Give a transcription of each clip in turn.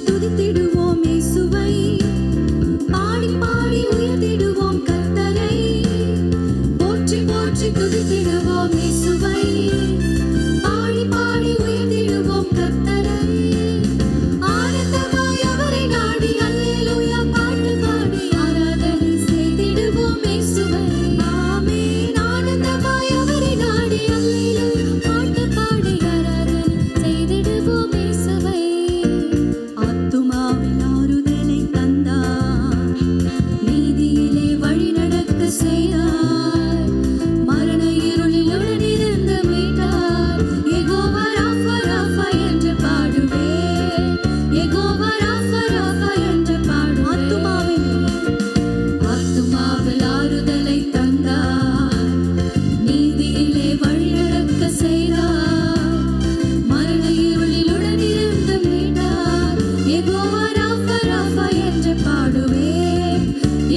துதித்திடுவோம் இயேசுவே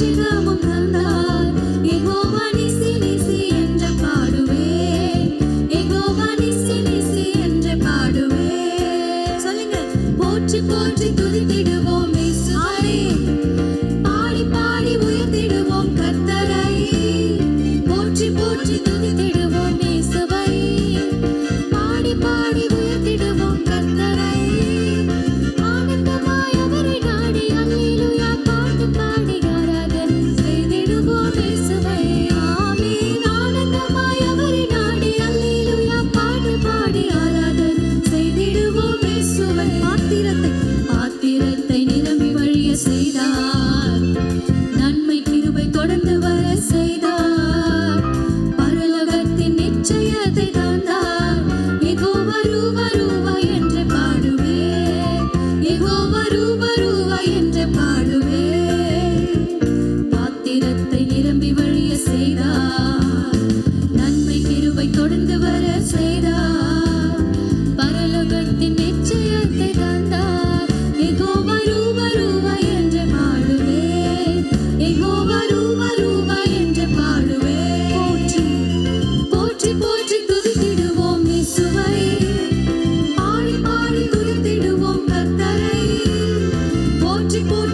அபிஷேகமும் தந்தார் எகோவா நிசி நிசி என்று பாடுவேன் எகோவா நிசி நிசி என்று பாடுவேன் சொல்லுங்க போற்றி போற்றி துதித்திடுவோம் இயேசுவே பாடி பாடி உயர்த்திடுவோம் கர்த்தரை போற்றி போற்றி துதித்திடுவோம்.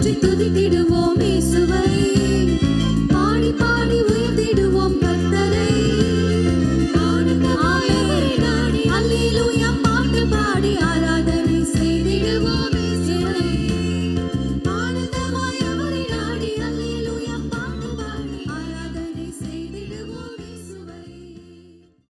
போற்றி துதித்திடுவோம்.